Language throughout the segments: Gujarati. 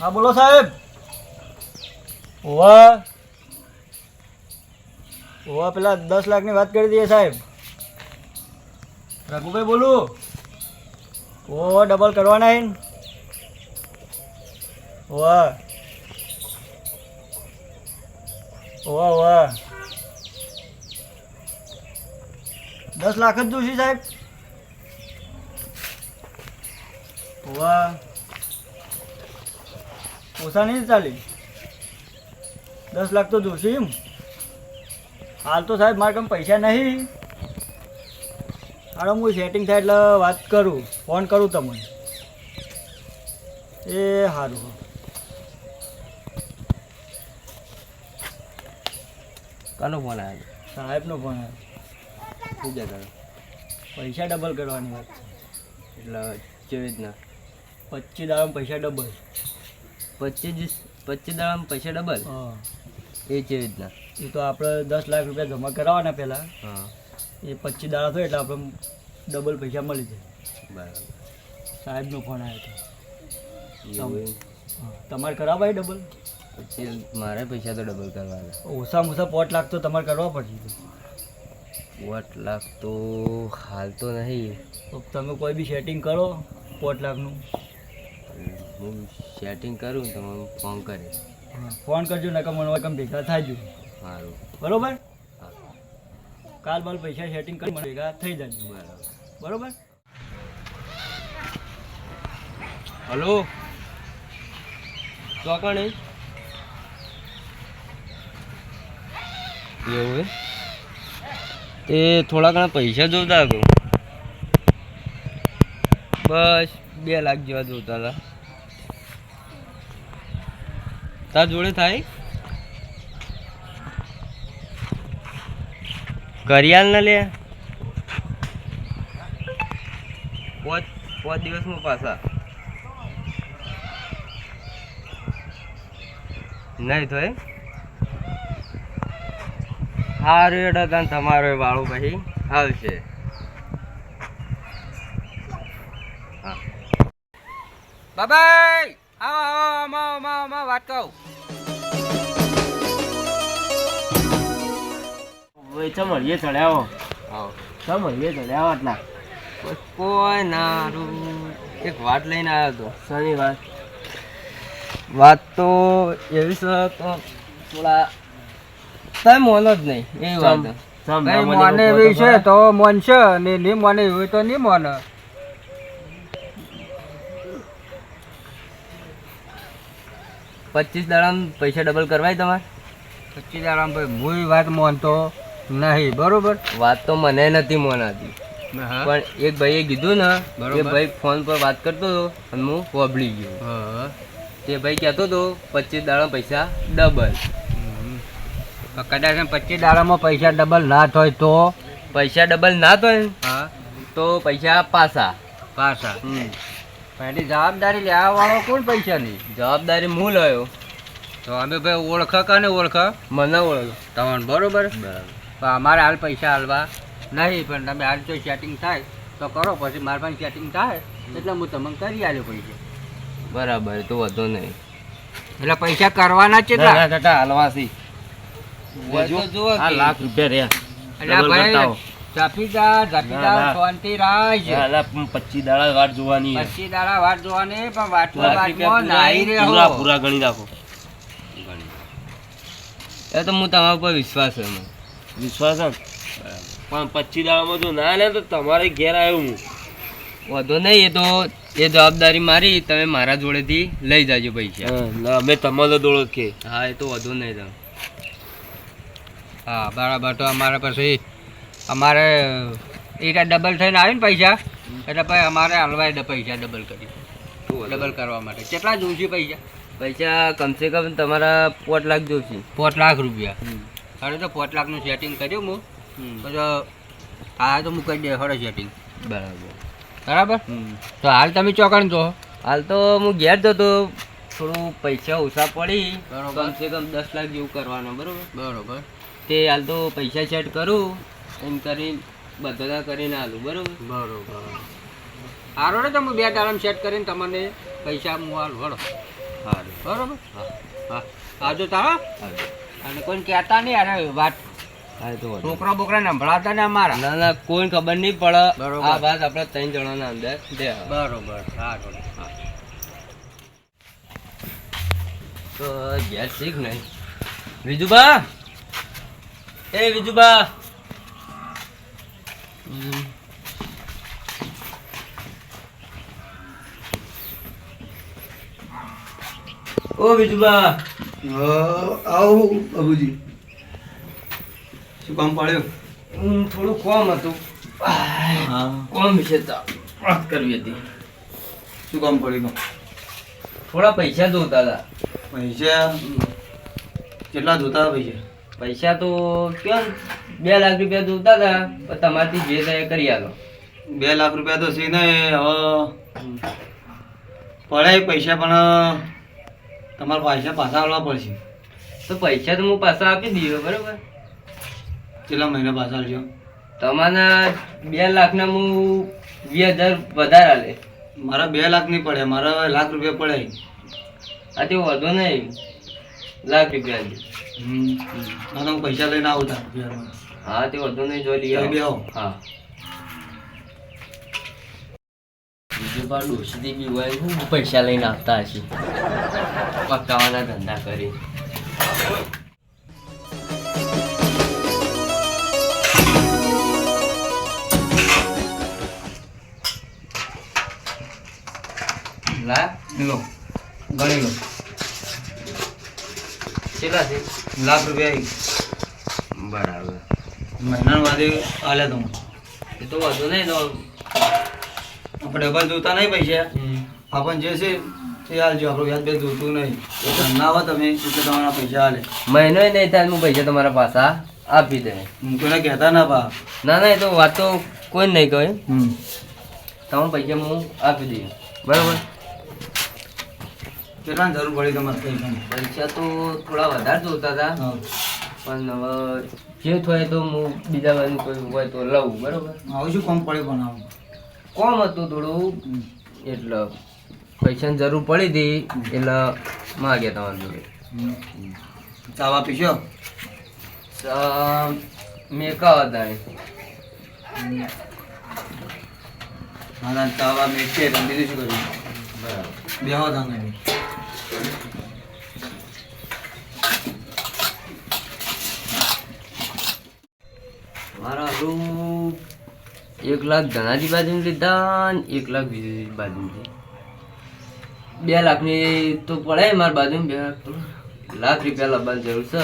હા, બોલો સાહેબ. ઓવા. ઓવા, પેલા દસ લાખની વાત કરી દઈએ સાહેબ. રઘુભાઈ, બોલું. ઓવા ડબલ કરવાના હે? ઓવા. ઓવા ઓવા. દસ લાખ જ જોઈશે સાહેબ. ઓવા. ઓછા નહીં ચાલી. દસ લાખ તો જોશી એમ. હાલ તો સાહેબ મારે કમ પૈસા નહીં. હાલો હું સેટિંગ થાય એટલે વાત કરું. ફોન કરું તમને. એ સારું કાનો ફોન આવ્યો સાહેબનો ફોન આવ્યો પૈસા ડબલ કરવાની વાત. એટલે કેવી રીતના? પચીસ દાડામાં પૈસા ડબલ પચીસ પચીસ દાડામાં પૈસા ડબલ? એ કેવી રીતના? એ તો આપણે દસ લાખ રૂપિયા જમા કરાવવાના પહેલાં. હા. એ પચીસ દાડા થયો એટલે આપણે ડબલ પૈસા મળી જાય. બરાબર. સાહેબનો ફોન આવ્યો હતો. તમારે કરાવવા ડબલ? પછી મારે પૈસા તો ડબલ કરવાના ઓછામાં ઓછા પોટ લાખ તો તમારે કરવા પડશે પોટ લાખ તો હાલ તો નહીં. તો તમે કોઈ બી સેટિંગ કરો પોટ લાખનું. હું સેટિંગ કરું તો હું ફોન કરીશ. ફોન કરજો નકર મને કમ ભેગા થાજો સારું બરોબર? કાલ બાલ પૈસા સેટિંગ કરી મને ભેગા થઈ જજો બરાબર. બરોબર? હલો? ચોકણી એવું? એ? થોડા ઘણા પૈસા જોતા હતો. બસ બે લાખ જેવા જોતા હતા. તાર જોડે થાય? કરિયાલ ના લે. પાંચ પાંચ દિવસમાં પાછા. નહીં તો સારું એડા તાન તમારો વાળું પછી આવશે હા. બાબાઈ! આવો આવો આમાં આમાં વાત કહું. ચમડીએ ચડ્યાવો આવો. ચમડીએ ચડ્યાવો આટલા. કોઈ ના. એક વાત લઈને આવ્યો હતો. શનિ વાત? વાત તો એવી છે તો થોડા તમે મોનો જ નહીં એ વાત મોને એવી છે તો મોનશે ને નહીં મોને એવી તો નહીં મોને. પચીસ દાડા પૈસા ડબલ કરવાય તમારે? પચીસ દાડા ભાઈ હું વાત માનતો નહીં બરોબર? વાત તો મને નથી મોનાતી પણ એક ભાઈએ કીધું ને કે ભાઈ ફોન પર વાત કરતો હતો અને હું વબળી ગયો. તે ભાઈ કહેતો હતો પચીસ દાડા પૈસા ડબલ કદાચ પચીસ દાડામાં પૈસા ડબલ ના થાય તો? પૈસા ડબલ ના થાય હા. તો પૈસા પાસા. પાછા પહેલી જવાબદારી લેવા વાળો કોણ પૈસાની? જવાબદારી હું લયો. તો અમે ભાઈ ઓળખ કાને ઓળખ મને ઓળખ. તમને બરોબર? બરાબર. પણ અમારે હાલ પૈસા હાલવા નહીં પણ તમે હાલ જો ચેટિંગ થાય તો કરો. પછી મારા પાસે ચેટિંગ થાય એટલે હું તમને કરી આલ્યો પૈસા. બરાબર તો વધુ નહીં. એટલે પૈસા કરવાના છે હાલવાથી. લાખ રૂપિયા રહ્યા. એટલે ઝાપી જા ઝાપી જા શાંતિ રાજ. હાલા રાખ દાડા વાટ જોવાની પચીસ દાડા વાટ જોવાની પણ વાટમાં વાટમાં નાઈ રહ્યો. પૂરા ગણી રાખો એ તો હું તમારા ઉપર વિશ્વાસ છે વિશ્વાસ પણ પચીસ દાડામાં જો ના લે તો તમારે ઘેર આવ્યો હું. વધુ નહીં એ તો એ જવાબદારી મારી તમે મારા જોડેથી લઈ જાજો પૈસા. અમે તમારો દોડો કે. હા એ તો વધુ નહીં તમે. હા બરાબર તો અમારા પછી અમારે એ ડબલ થઈને આવે ને પૈસા? એટલે પછી અમારે હલવાય પૈસા ડબલ કરી. ડબલ કરવા માટે. કેટલા જોઈશે પૈસા? પૈસા કમસે કમ તમારા પોટ લાખ જોઈશે પોત લાખ રૂપિયા. હવે તો પોત લાખનું સેટિંગ કર્યું હું. પછી હા તો મૂકી દે હળે સેટિંગ બરાબર. બરાબર? તો હાલ તમે ચોકણ છો હાલ તો હું ઘેર જતો થોડું પૈસા ઓછા પડી. બરાબર. કમસે કમ દસ લાખ જેવું કરવાનું બરાબર? બરાબર. તે હાલ તો પૈસા સેટ કરું. એમ કરીને બધા કરીને આલું બરોબર? બરોબર. ને તમે બે દાડામાં સેટ કરીને તમને પૈસા હું હાલ. વળો સારું બરોબર? હા. આવજો તારા. અને કોઈ કહેતા નહીં અરે વાત. છોકરા બોકરા સંભળાતા ને અમારા. ના ના કોઈ ખબર નહીં પડે. બરોબર. આ વાત આપણે ત્રણ જણાના અંદર દે બરોબર. સારું હા. તો ગેસ શીખ નહીં વિજુબા. એ વિજુબા. ઓ બીજુબા આવો બાબુજી. શું કામ પાડ્યું? હું થોડું કોમ હતું. હા. કોમ વિશે વાત કરવી હતી. શું કામ પડ્યું? થોડા પૈસા જોતા હતા. પૈસા? કેટલા જોતા પૈસા? પૈસા તો કેમ? બે લાખ રૂપિયા જોતા હતા પણ તમારાથી જે થાય એ કરી આલો. બે લાખ રૂપિયા તો છે ને હવે પડે પૈસા પણ તમારે પૈસા પાછા આવવા પડશે. તો પૈસા તો હું પાછા આપી દઈએ બરાબર? કેટલા મહિના પાછા આવજો? તમારા બે લાખના હું વીસ હજાર વધારે આલે. મારા બે લાખ નહીં પડે મારા લાખ રૂપિયા પડે આ તે વધુ નહીં. લાખ રૂપિયા. ના તો હું પૈસા લઈને આવું તાર હા તે વધુ નહીં જોઈ લઈએ બે આવો. હા. બીજું પણ ડોશીથી બી હોય હું પૈસા લઈને આપતા હશે. પકાવાના ધંધા કરી. લા લો ગણી લો. કેટલા છે લાખ રૂપિયા બરાબર. મહિના વાદે આલ્યા તો એ તો વાંધો નહીં તો આપણે ડબલ જોતા નહીં પૈસા. આપણને જે છે તે હાલજો આપણું વ્યાજ બે જોતું નહીં. ના હોય તમે એટલે તમારા પૈસા હાલે મહિનો નહીં થાય હું પૈસા તમારા પાછા આપી દે. હું કોઈને કહેતા ના પા ના ના એ તો વાત તો કોઈ નહીં કહે. તમારા પૈસા હું આપી દઈએ બરાબર? કેટલા જરૂર પડી તમારે પૈસા તો થોડા વધારે જોતા હતા. પણ હવે જે થાય તો હું બીજા બાજુ કોઈ હોય તો લઉં બરાબર? આવું શું કોમ પડ્યું પણ આવું કોમ હતું થોડું. એટલે પૈસાની જરૂર પડી હતી એટલે માગ્યા તમારી જોડે. ચાવા પીશો મેકા હતા. હા ચાવા મેં છે બીજું શું કર્યું? બેહો તમે મારા રૂમ એક લાખ ધનાજી બાજુ લીધા ને એક લાખ બીજી બાજુ બે લાખની તો પડે મારા બાજુ બે લાખ તો. લાખ રૂપિયા લાવવાની જરૂર છે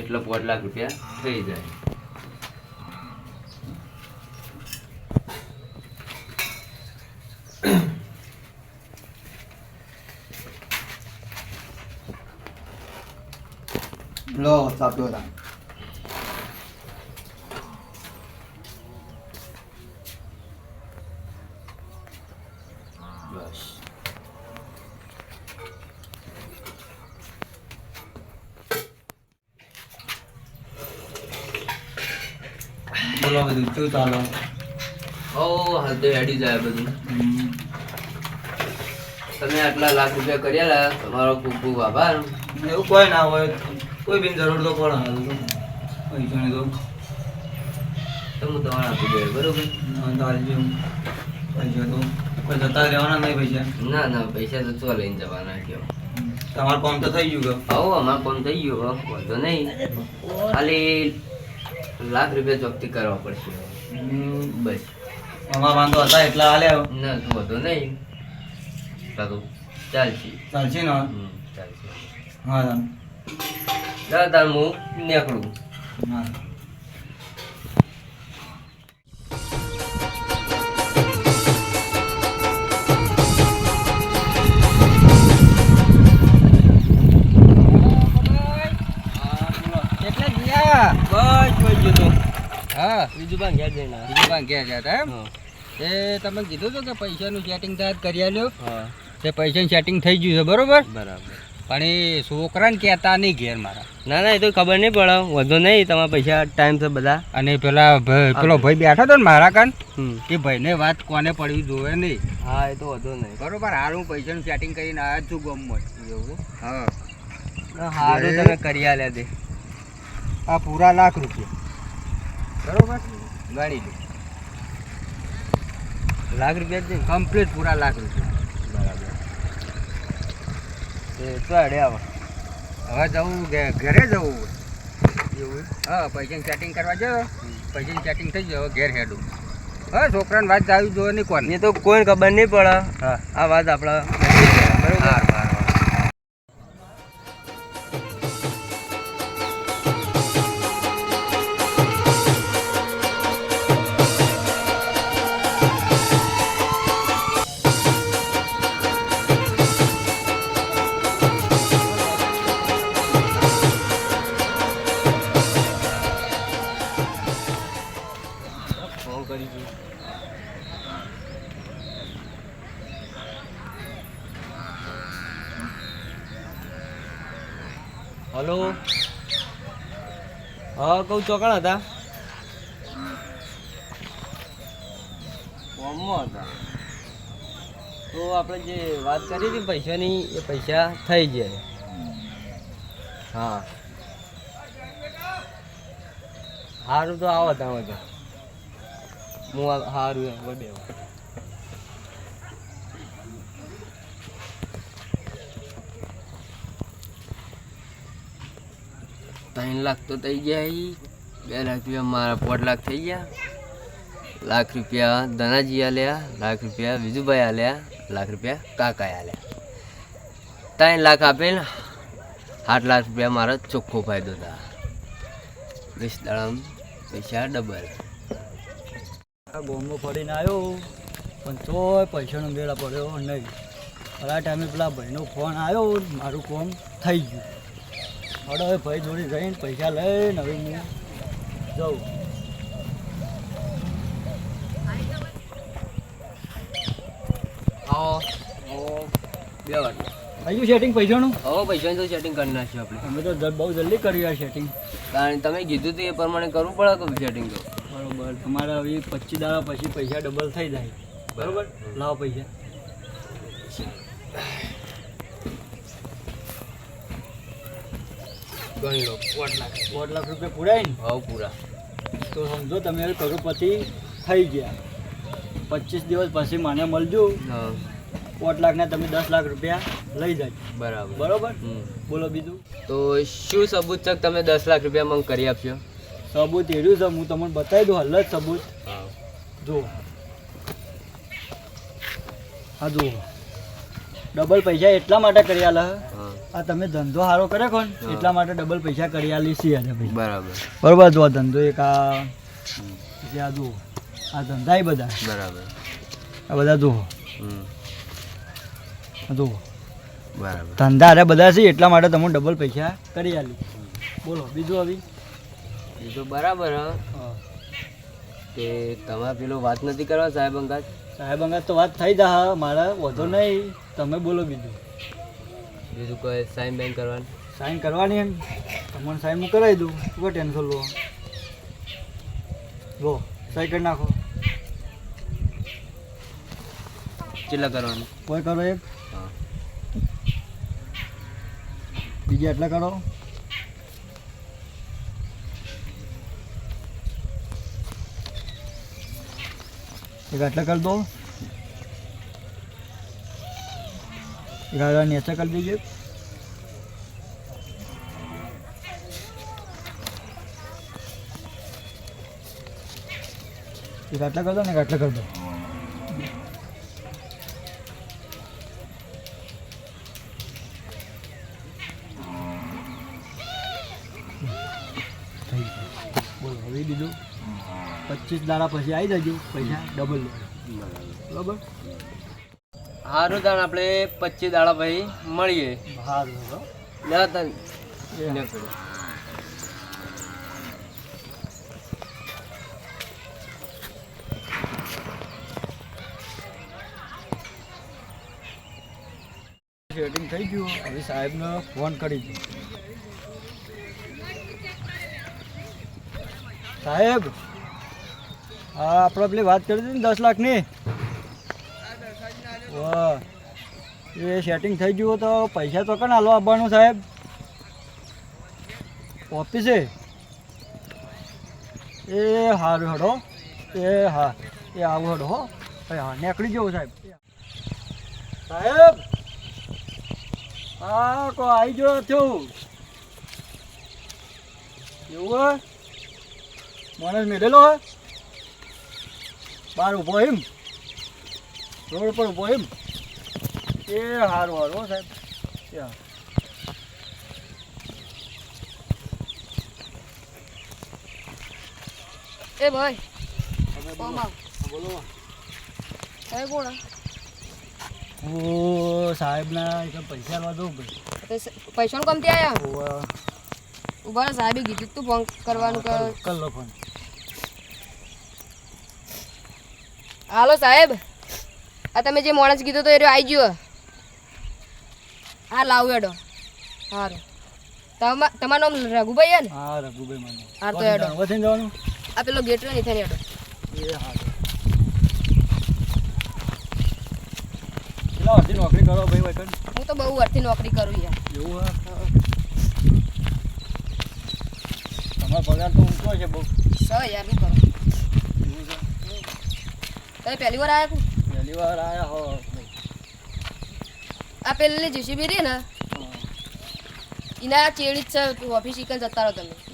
એટલે પાંચ લાખ રૂપિયા થઈ જાય હતા બોલો બધું શું ચાલો? ઓ હાલ તો હેડી જાય બધું. તમે આટલા લાખ રૂપિયા કર્યા તમારો ખૂબ ખૂબ આભાર. એવું કોઈ ના હોય કોઈ બી જરૂર તો પડે હાલ તો. પૈસાની તો. તો હું તમારે આપી દઉં બરોબર? ના તો પૈસા તો. કોઈ જતા રહેવાના નહીં પૈસા? ના ના પૈસા તો ચો લઈને જવાના કયો તમારું કામ તો થઈ ગયું કે? હો અમારું કોમ થઈ ગયું વાંધો નહીં. ખાલી લાખ રૂપિયા ચોકતી કરવા પડશે. બસ. અમારા વાંધો હતા એટલા હાલ્યા ના તું વાંધો નહીં. એટલા તો ચાલશે. ચાલશે ને ચાલશે. હા. તાર હું નીકળું. તમે કીધું હતું કે પૈસાનું સેટિંગ કરી આલ્યો? હા. તે પૈસાનું સેટિંગ થઈ ગયું છે બરોબર? બરાબર. પણ એ છોકરાને કહેતા નહીં ઘેર મારા. ના ના એ તો ખબર નહીં પડે. વધુ નહીં તમારા પૈસા ટાઈમ છે બધા. અને પેલા પેલો ભાઈ બેઠો હતો ને મારા કાન. એ ભાઈને વાત કોને પડવી જોવે નહીં. હા એ તો વધુ નહીં. બરોબર હાલ હું પૈસાનું સેટિંગ કરીને આવ્યા જ છું ગમમાં. એવું? હા. હારું તમે કરી આલ્યા દે. આ પૂરા લાખ રૂપિયા. બરોબર? ગણી લો લાખ રૂપિયા કમ્પ્લીટ પૂરા લાખ રૂપિયા. બરાબર. અડે આવો. હવે જવું ઘરે જવું? એવું હા પૈસાની સેટિંગ કરવા જાઓ. પૈસાની સેટિંગ થઈ જાય હવે ઘેર હેડું. હા છોકરાને વાત આવી જોવે નહીં કોણ એ તો કોઈ ખબર નહીં પડે. હા. આ વાત આપણા હલો. હા કહું ચોકણ હતા? ફોર્મમાં હતા. તો આપણે જે વાત કરી હતી પૈસાની એ પૈસા થઈ જાય હા. સારું તો આવો તમે તો. હું સારું એમ ત્રણ લાખ તો થઈ ગયા એ બે લાખ રૂપિયા મારા પોઢ લાખ થઈ ગયા. લાખ રૂપિયા ધનાજી આલ્યા, લાખ રૂપિયા વિજુભાઈ આલ્યા, લાખ રૂપિયા કાકાએ આલ્યા. ત્રણ લાખ આપેલ, આઠ લાખ રૂપિયા મારો ચોખ્ખો ફાયદો હતા વીસ દળમ પૈસા ડબલ. બોમ્બો ફરીને આવ્યો પણ તોય પૈસાનો મેળા પડ્યો નહીં. પેલા ટાઈમે પેલા ભાઈનો ફોન આવ્યો મારું કોમ થઈ ગયું. હવે હવે ભાઈ જોડે જઈને પૈસા લઈને હવે હું જાઉં. આવો. બે વાર. થઈ સેટિંગ પૈસાનું? હવે પૈસાનું તો સેટિંગ કરી નાખ્યું આપણે. અમે તો બહુ જલ્દી કરી રહ્યા સેટિંગ કારણ તમે કીધું હતું એ પ્રમાણે કરવું પડે કે સેટિંગ તો બરોબર. તમારે હવે પચીસ દાડા પછી પૈસા ડબલ થઈ જાય. બરોબર? લાવો પૈસા. ગણી લો. દોઢ લાખ. દોઢ લાખ રૂપિયા પૂરાય ને? હવે પૂરા. તો સમજો તમે હવે કરોડપતિ થઈ ગયા. પચીસ દિવસ પછી મને મળજો. દોઢ લાખના તમે દસ લાખ રૂપિયા લઈ જાય બરાબર. બરોબર? બોલો બીજું? તો શું સબૂત છે તમે દસ લાખ રૂપિયા મને કરી આપશો? સબૂત એર્યું છે હું તમને બતાવી દઉં હલત જ સબૂત. જો હા જુઓ. ડબલ પૈસા એટલા માટે કરી આલે હે. હા આ તમે ધંધો સારો કરે કોણ એટલા માટે ડબલ પૈસા કરી આલી છીએ અને ભાઈ. બરાબર. બરોબર જો આ ધંધો એક આ પછી આ જુઓ આ ધંધા એ બધા. બરાબર. આ બધા જુઓ. જુઓ. બરાબર. ધંધા અરે બધા છે એટલા માટે તમે ડબલ પૈસા કરી આલી. બોલો બીજું આવી? બીજું બરાબર. કે તમારે પેલો વાત નથી કરવા સાહેબ અંગાત? સાહેબ અંગાત તો વાત થઈ જા મારા વધુ નહીં. તમે બોલો બીજું. બીજું કોઈ સાઈન બેન કરવાનું? સાઈન કરવાની એમ. તમને સાઈન હું કરાવી દઉં. કોઈ ટેન્શન લો. લો સહી કરી નાખો. કેટલા કરવાનું? કોઈ કરો એક? હા. બીજા એટલા કરો? એક આટલા કરી દો. આટલા નીચે કરી દેજો. એક આટલા કરી દો ને એક આટલા કરી દો થઈ ગયું બોલો, હવે બીજું. પચીસ દાડા પછી આવી જજો, પૈસા ડબલ બરાબર? સારું તાણ આપણે પચીસ દાડા પછી મળીએ. સારું. સેટિંગ થઈ ગયું. હવે સાહેબને ફોન કરી દઉં. સાહેબ હા આપણે પેલી વાત કરી હતી ને દસ લાખની? એ સેટિંગ થઈ ગયું તો પૈસા તો કને હાલો આવવાનું સાહેબ? ઓફિસે એ? સારું હડો. એ હા, એ આવું હડો હો. હા, નીકળી જવું સાહેબ. સાહેબ હા કો આવી ગયો થયું એવું હોય મને મેળેલો હોય બહાર ઊભો એમ? રોડ પર ઊભો એમ? એ સારું હારું સાહેબ. એ ભાઈ. તમે બોલો. એ કોણ સાહેબ ના એક પૈસા લેવા દઉં ભાઈ. તે સ- પૈસાનું આયા. ઊભા રહો, સાહેબે કીધું તું ફોન કરવાનું કર- લો ફોન હાલો સાહેબ. આ તમે જે માણસ કીધું તો એ રહ્યો આવી ગયો. હા લાવું એડો. સારું તમા- તમારું નામ રઘુભાઈ હે ને? હા રઘુભાઈ મને. હા, તો એડો. વસીન જવાનું? આ પેલો ગેટ રહ્યો ને થઈને એડો. એ હા કેટલા વર્ષથી નોકરી કરો ભાઈ વૈકન? હું તો બહુ વર્ષથી નોકરી કરું યાર એવું હા? તમારો પગાર તો ઊંચો છે બહુ. સ યાર શું કરું. તમે પહેલી વાર આવ્યા પહેલી વાર આવ્યા હો. આ પેલી જીસીબી રહી ને એના ચેડી જ છે ઓફિસ ઈકન જતા રહો તમે.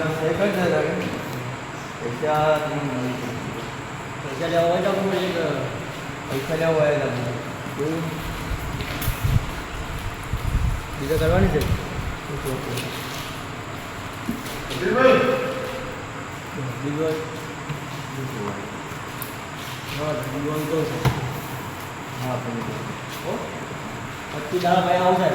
આ એક જ તારે પૈસા પૈસા તો એક પૈસા લેવા હોય તમને બીજા કરવાની છે હા બીજું હોય તો છે હા તમે પચીસ દાડા ભાઈ આવશે